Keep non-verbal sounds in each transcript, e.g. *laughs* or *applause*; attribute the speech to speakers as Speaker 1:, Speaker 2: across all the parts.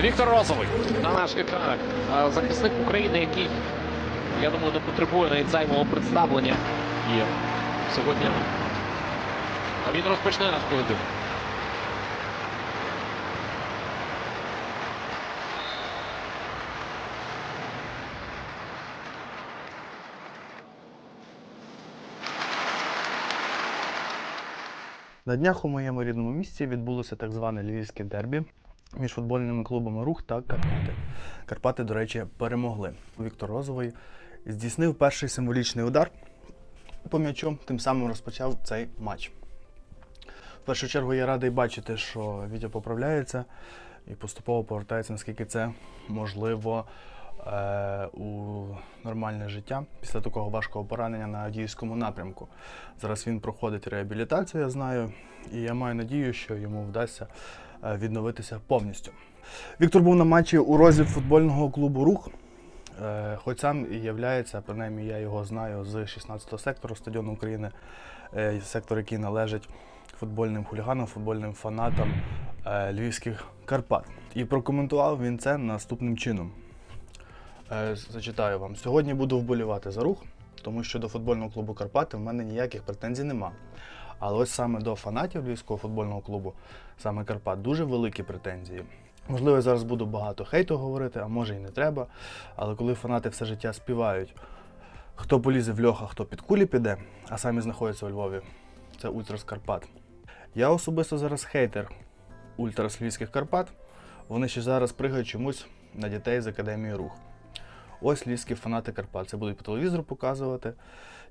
Speaker 1: Віктор Розовий на наших екранах. Захисник України, який, я думаю, не потребує навіть зайвого представлення. І сьогодні а він розпочне наш поєдинок.
Speaker 2: На днях у моєму рідному місті відбулося так зване львівське дербі між футбольними клубами Рух та Карпати. Карпати, до речі, перемогли. Віктор Розовий здійснив перший символічний удар по м'ячу, тим самим розпочав цей матч. В першу чергу я радий бачити, що Вітя поправляється і поступово повертається, наскільки це можливо е, у нормальне життя після такого важкого поранення на дійському напрямку. Зараз він проходить реабілітацію, я знаю, і я маю надію, що йому вдасться відновитися повністю. Віктор був на матчі у розі футбольного клубу Рух. Е, Хоч сам і являється, принаймні я його знаю з 16-го сектору стадіону України, е, сектор, який належить футбольним хуліганам, футбольним фанатам е, львівських Карпат. І прокоментував він це наступним чином. Е, Зачитаю вам. Сьогодні буду вболівати за рух, тому що до футбольного клубу Карпати в мене ніяких претензій нема. Але ось саме до фанатів Львівського футбольного клубу, саме Карпат, дуже великі претензії. Можливо, я зараз буду багато хейту говорити, а може і не треба. Але коли фанати все життя співають, хто полізе в льох, а хто під кулі піде, а самі знаходяться у Львові, це Ультрас Карпат. Я особисто зараз хейтер Ультрас Львівських Карпат. Вони ще зараз пригають чомусь на дітей з академії рух. Ось львівські фанати Карпат. Це будуть по телевізору показувати.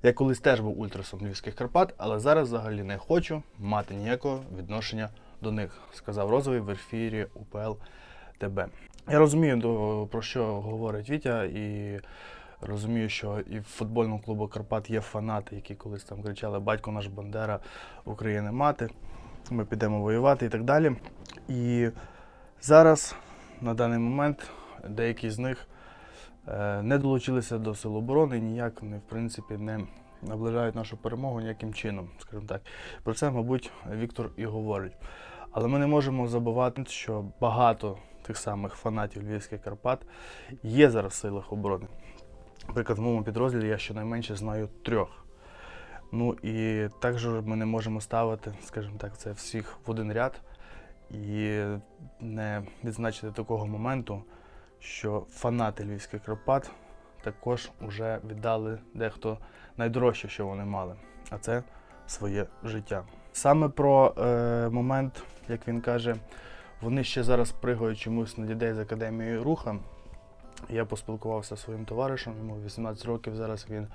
Speaker 2: Я колись теж був ультрасом львівських Карпат, але зараз взагалі не хочу мати ніякого відношення до них, сказав Розовий в ефірі УПЛ ТБ. Я розумію, про що говорить Вітя, і розумію, що і в футбольному клубу Карпат є фанати, які колись там кричали Батько наш Бандера, України мати, ми підемо воювати і так далі. І зараз, на даний момент, деякі з них не долучилися до Сил оборони, ніяк не, в принципі, не наближають нашу перемогу ніяким чином, скажімо так. Про це, мабуть, Віктор і говорить. Але ми не можемо забувати, що багато тих самих фанатів Львівських Карпат є зараз в силах оборони. Наприклад, в моєму підрозділі я щонайменше знаю трьох. Ну і також ми не можемо ставити, скажімо так, це всіх в один ряд і не відзначити такого моменту, що фанати Львівських Карпат також вже віддали дехто найдорожче, що вони мали, а це своє життя. Саме про е, момент, як він каже, вони ще зараз пригають чомусь на дітей з академією руха. Я поспілкувався зі своїм товаришем, йому 18 років. Зараз він,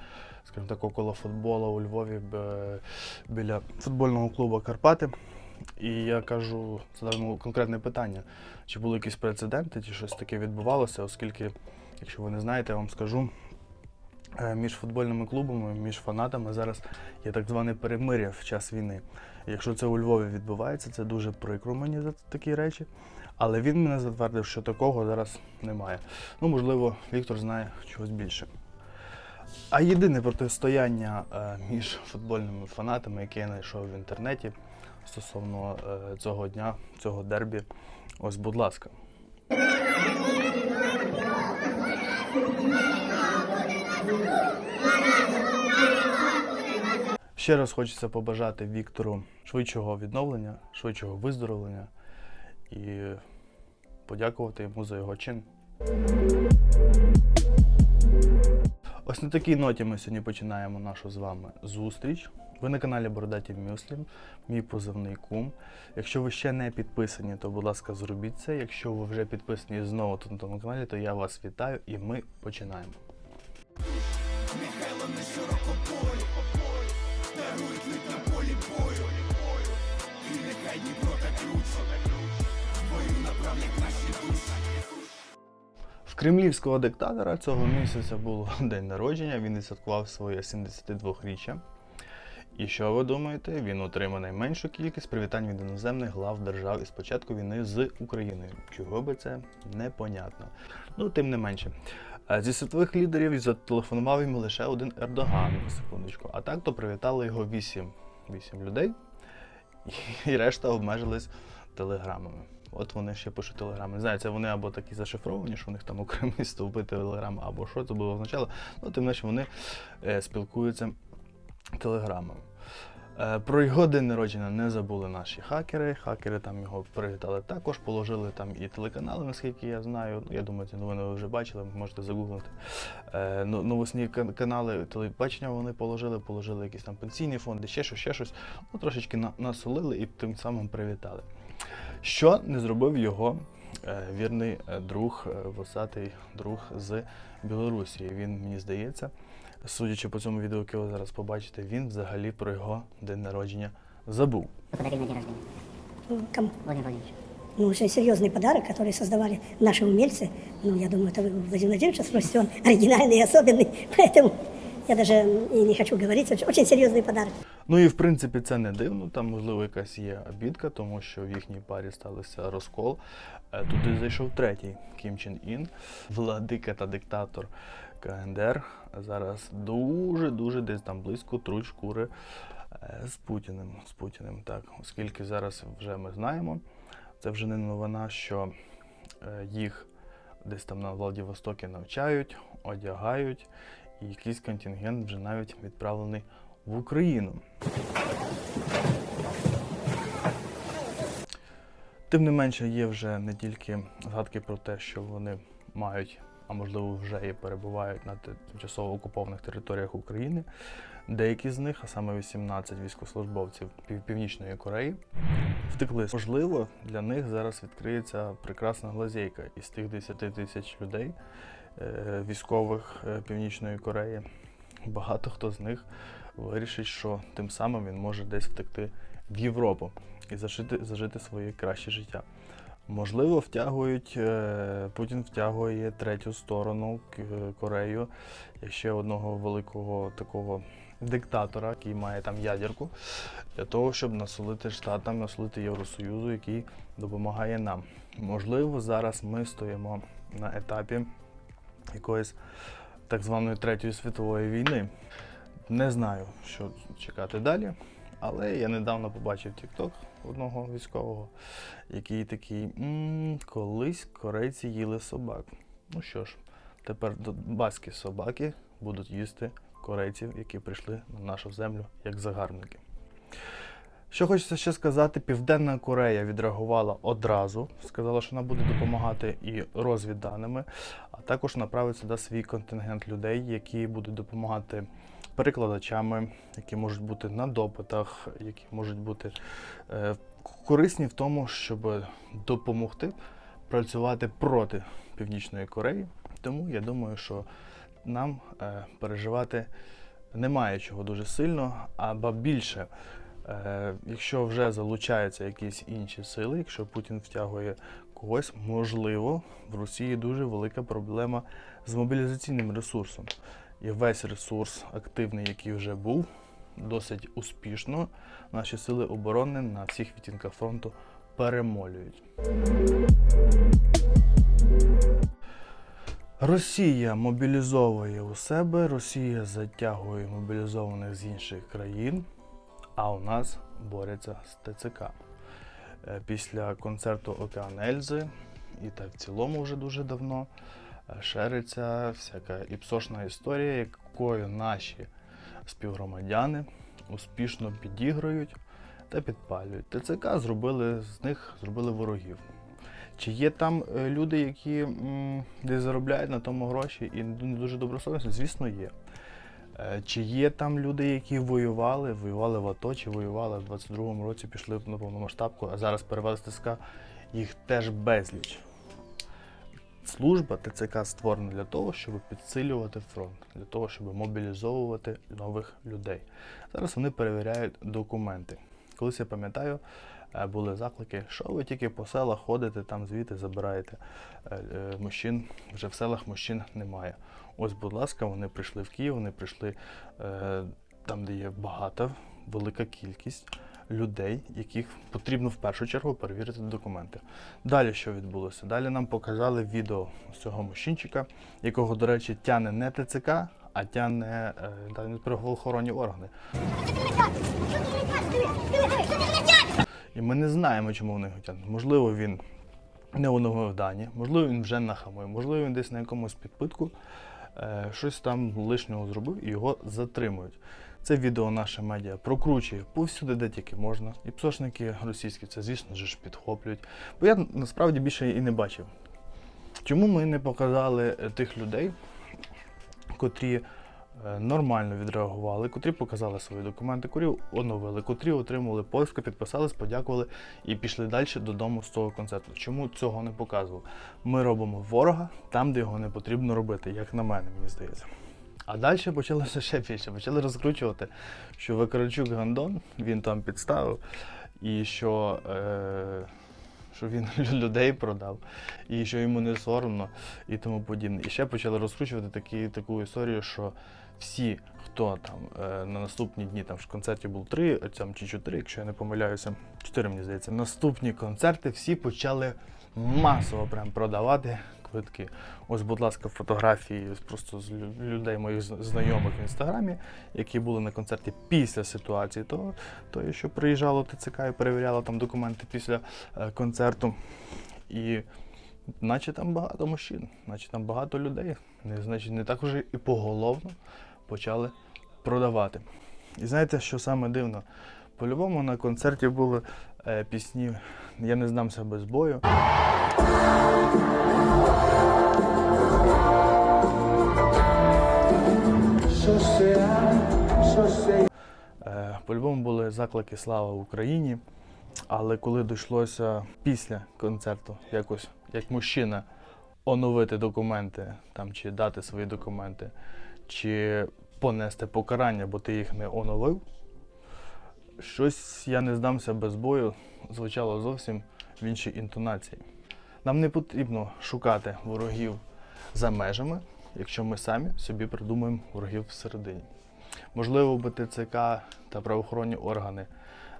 Speaker 2: скажімо так, около футболу у Львові біля футбольного клубу Карпати. І я кажу, задав йому конкретне питання, чи були якісь прецеденти, чи щось таке відбувалося, оскільки, якщо ви не знаєте, я вам скажу, е, між футбольними клубами, між фанатами зараз є так зване перемир'я в час війни. Якщо це у Львові відбувається, це дуже прикро мені за такі речі. Але він мене затвердив, що такого зараз немає. Ну, можливо, Віктор знає чогось більше. А єдине протистояння е, між футбольними фанатами, яке я знайшов в інтернеті стосовно е, цього дня, цього дербі, ось, будь ласка. Ще раз хочеться побажати Віктору швидшого відновлення, швидшого виздоровлення і подякувати йому за його чин. Ось на такій ноті ми сьогодні починаємо нашу з вами зустріч. Ви на каналі Бородаті Мюслім, мій позивний кум. Якщо ви ще не підписані, то будь ласка, зробіть це. Якщо ви вже підписані знову тут на тому каналі, то я вас вітаю і ми починаємо. В кремлівського диктатора цього місяця було *laughs* день народження, він відсвяткував своє 72-річчя. І що ви думаєте? Він отримав найменшу кількість привітань від іноземних глав держав із початку війни з Україною. Чого би це непонятно. Ну, тим не менше. Е, Зі світових лідерів зателефонував йому лише один Ердоган, секундочку. А так то привітали його вісім людей, *laughs* і решта обмежились телеграмами. От вони ще пишуть телеграми. Не знаю, це вони або такі зашифровані, що у них там окремі *laughs* стовпи телеграми, або що це було означало. Ну, тим не менше вони е, спілкуються телеграмами. Е, Про його день народження не забули наші хакери. Хакери там його привітали також, положили там і телеканали, наскільки я знаю. Ну, Я думаю, ці новини ви вже бачили, можете загуглити. Е, Новосні канали телебачення вони положили, положили якісь там пенсійні фонди, ще щось, ще щось. Ну, трошечки на- насолили і тим самим привітали Що не зробив його е, вірний е, друг, е, восатий друг з Білорусі. Він, мені здається, судячи по цьому відео, яке ви зараз побачите, він взагалі про його день народження забув.
Speaker 3: Вы подарили на день рождения,
Speaker 4: Ну, Кому?
Speaker 3: Владимир Владимирович.
Speaker 4: Ну, очень серьезный подарок, который создавали наши умельцы. Ну, я думаю, это вы Владимир Владимировича спросите, он оригинальный и особенный, поэтому я даже и не хочу говорить. Очень, очень серьезный подарок.
Speaker 2: Ну і в принципі це не дивно. Там можливо якась є обідка, тому що в їхній парі стався розкол. Е, Туди зайшов третій Кім Чен Ін, владика та диктатор КНДР. Зараз дуже дуже десь там близько труть шкури е, з Путіним. З Путіним, так, оскільки зараз вже ми знаємо, це вже не новина, що е, їх десь там на Владивостокі навчають, одягають, і якийсь контингент вже навіть відправлений в Україну. Тим не менше, є вже не тільки згадки про те, що вони мають, а можливо вже і перебувають на тимчасово окупованих територіях України. Деякі з них, а саме 18 військовослужбовців Пів- Північної Кореї, втекли. Можливо, для них зараз відкриється прекрасна глазейка із тих 10 тисяч людей, е, військових е, Північної Кореї. Багато хто з них вирішить, що тим самим він може десь втекти в Європу і зажити, зажити своє краще життя. Можливо, втягують, е, Путін втягує третю сторону Корею, як ще одного великого такого диктатора, який має там ядерку, для того, щоб насолити Штатам, насолити Євросоюзу, який допомагає нам. Можливо, зараз ми стоїмо на етапі якоїсь так званої Третьої світової війни. Не знаю, що чекати далі, але я недавно побачив TikTok одного військового, який такий «М, колись корейці їли собак. Ну що ж, тепер донбаські собаки будуть їсти корейців, які прийшли на нашу землю як загарбники. Що хочеться ще сказати, Південна Корея відреагувала одразу, сказала, що вона буде допомагати і розвідданими, а також направить сюди свій контингент людей, які будуть допомагати перекладачами, які можуть бути на допитах, які можуть бути е, корисні в тому, щоб допомогти працювати проти Північної Кореї. Тому я думаю, що нам е, переживати немає чого дуже сильно, або більше. Е, якщо вже залучаються якісь інші сили, якщо Путін втягує когось, можливо, в Росії дуже велика проблема з мобілізаційним ресурсом. І весь ресурс активний, який вже був, досить успішно наші сили оборони на всіх відтінках фронту перемолюють. Росія мобілізовує у себе, Росія затягує мобілізованих з інших країн, а у нас борються з ТЦК. Е, Після концерту Океан Ельзи, і так в цілому вже дуже давно, шериться всяка іпсошна історія, якою наші співгромадяни успішно підіграють та підпалюють. ТЦК зробили з них зробили ворогів. Чи є там е, люди, які десь заробляють на тому гроші і не дуже добросовісно? Звісно, є. Е, Чи є там люди, які воювали, воювали в АТО, чи воювали в 22-му році, пішли на повномасштабку, а зараз перевели з ТСК, їх теж безліч. Служба ТЦК створена для того, щоб підсилювати фронт, для того, щоб мобілізовувати нових людей. Зараз вони перевіряють документи. Колись я пам'ятаю, е, були заклики, що ви тільки по селах ходите, там звідти забираєте е, е, мужчин. Вже в селах мужчин немає. Ось, будь ласка, вони прийшли в Київ, вони прийшли там, де є багата, велика кількість людей, яких потрібно в першу чергу перевірити документи. Далі що відбулося? Далі нам показали відео цього мужчинчика, якого, до речі, тяне не ТЦК, а тяне е, правоохоронні органи. І ми не знаємо, чому вони його тягнуть. Можливо, він не оновив дані, можливо, він вже нахамив, можливо, він десь на якомусь підпитку е, щось там лишнього зробив і його затримують. Це відео наше медіа прокручує повсюди, де тільки можна. І псошники російські це, звісно ж, підхоплюють. Бо я насправді більше і не бачив. Чому ми не показали е, тих людей, котрі е, нормально відреагували, котрі показали свої документи, котрі оновили, котрі отримали повістку, підписались, подякували і пішли далі додому з того концерту. Чому цього не показував? Ми робимо ворога там, де його не потрібно робити, як на мене, мені здається. А далі почалося ще більше. Почали розкручувати, що Викарачук Гандон він там підставив, і що, е, що він *laughs* людей продав, і що йому не соромно, і тому подібне. І ще почали розкручувати такі, таку історію, що всі, хто там е, на наступні дні, там в концерті було три там, чи чотири, якщо я не помиляюся, чотири, мені здається, наступні концерти всі почали масово прям продавати квитки. Ось, будь ласка, фотографії просто з людей, моїх знайомих в інстаграмі, які були на концерті після ситуації, то, то що приїжджало ТЦК і перевіряло там документи після е, концерту. І наче там багато мужчин, наче там багато людей. Не, значить, не так уже і поголовно почали продавати. І знаєте, що саме дивно? По-любому на концерті були е, пісні Я не здамся без бою. По-любому були заклики Слава Україні. Але коли дійшлося після концерту якось як мужчина оновити документи там, чи дати свої документи, чи понести покарання, бо ти їх не оновив, щось я не здамся без бою звучало зовсім в іншій інтонації. Нам не потрібно шукати ворогів за межами, якщо ми самі собі придумаємо ворогів всередині. Можливо, би ТЦК та правоохоронні органи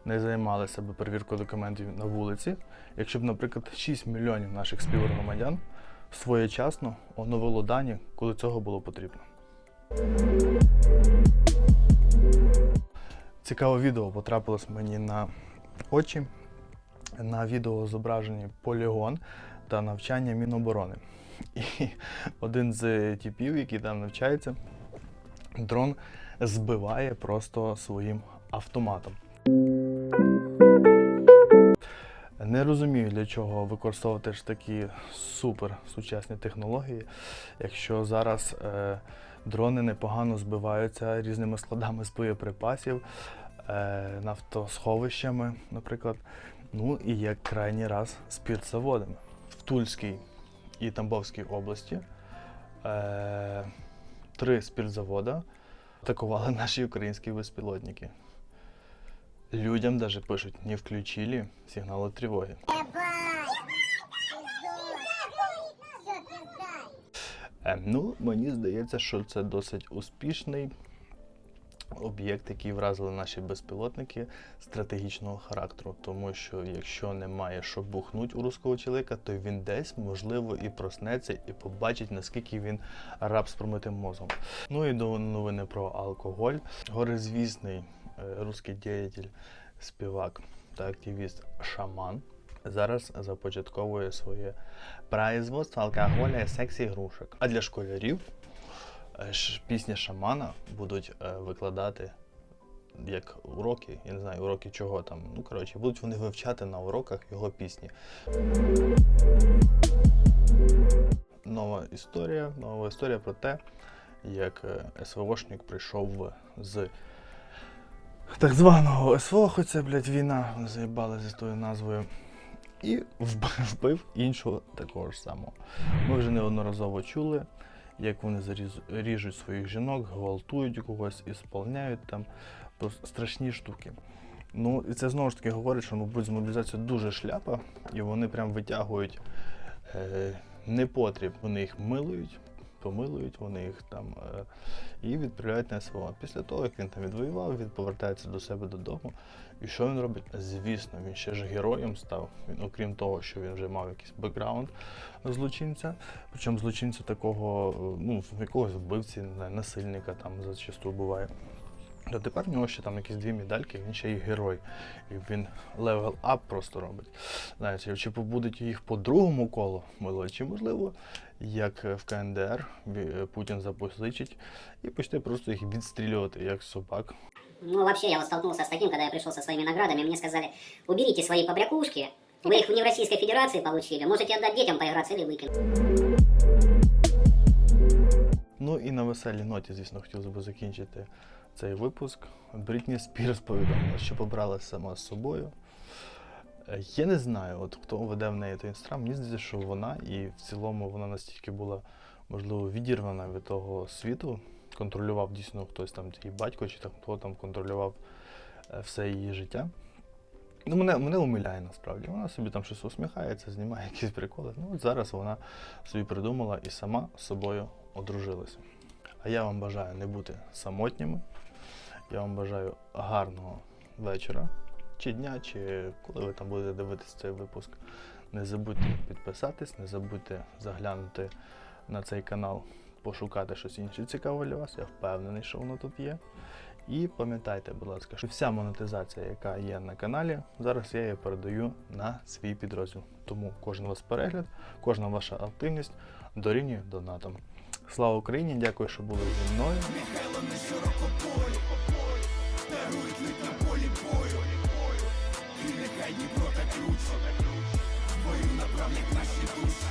Speaker 2: не займалися б перевіркою документів на вулиці, якщо б, наприклад, 6 мільйонів наших співгромадян своєчасно оновило дані, коли цього було потрібно. Цікаве відео потрапилось мені на очі. На відео зображені полігон та навчання Міноборони. І один з типів, який там навчається, дрон збиває просто своїм автоматом. Не розумію, для чого використовувати ж такі супер сучасні технології, якщо зараз е, дрони непогано збиваються різними складами з боєприпасів, е, нафтосховищами, наприклад. Ну і як крайній раз з спіртзаводами. В Тульській і Тамбовській області е, три спіртзавода атакували наші українські безпілотники. Людям даже пишуть, не включили сигнали тривоги. Е, ну, мені здається, що це досить успішний об'єкт, який вразили наші безпілотники стратегічного характеру. Тому що якщо немає що бухнуть у руського чоловіка, то він десь, можливо, і проснеться, і побачить, наскільки він раб з промитим мозгом. Ну і до новини про алкоголь. Горизвісний е, русський діятель, співак та активіст Шаман зараз започатковує своє производство алкоголя і секс-ігрушок. А для школярів пісні шамана будуть е, викладати як уроки, я не знаю, уроки чого там. Ну, коротше, будуть вони вивчати на уроках його пісні. Нова історія, нова історія про те, як е, СВОшник прийшов з так званого СВО, хоч це, блядь, війна, заїбали зі тою назвою. І вбив іншого такого ж самого. Ми вже неодноразово чули, як вони ріжуть своїх жінок, гвалтують когось і сповняють там просто страшні штуки. Ну, і це знову ж таки говорить, що мабуть, з мобілізацією дуже шляпа, і вони прям витягують е, непотріб, вони їх милують, помилують, вони їх там е, і відправляють на СВО. Після того, як він там відвоював, він повертається до себе додому. І що він робить? Звісно, він ще ж героєм став. Він, окрім того, що він вже мав якийсь бекграунд злочинця, причому злочинця такого, е, ну, якогось вбивці, не знаю, насильника там зачасту буває. То тепер в нього ще там якісь дві медальки, він ще й герой. І він левел ап просто робить. Знаєте, чи побудуть їх по другому колу, можливо, чи можливо, як в КНДР Путін запозичить і почне просто їх відстрілювати, як собак.
Speaker 3: Ну, вообще, я вот столкнулся с таким, когда я пришел со своими наградами, мне сказали, уберите свои побрякушки, вы их не в Российской Федерации получили, можете отдать детям поиграться или выкинуть.
Speaker 2: Ну і на веселій ноті, звісно, хотілося б закінчити цей випуск. Брітні Спірс повідомила, що побралася сама з собою. Е, Я не знаю, от хто веде в неї той інстаграм. Мені здається, що вона і в цілому вона настільки була, можливо, відірвана від того світу. Контролював дійсно хтось там, її батько, чи там хто там контролював е, все її життя. Ну, мене, мене умиляє насправді. Вона собі там щось усміхається, знімає *laughs* якісь приколи. Ну, от зараз вона собі придумала і сама собою одружилася. А я вам бажаю не бути самотніми. Я вам бажаю гарного вечора, чи дня, чи коли ви там будете дивитися цей випуск. Не забудьте підписатись, не забудьте заглянути на цей канал, пошукати щось інше цікаве для вас. Я впевнений, що воно тут є. І пам'ятайте, будь ласка, що вся монетизація, яка є на каналі, зараз я її передаю на свій підрозділ. Тому кожен ваш перегляд, кожна ваша активність дорівнює донатам. Слава Україні! Дякую, що були зі мною. Михайло не широко полі, дарують лить на полі бою. І нехай Дніпро так круче, бою направлять наші душі.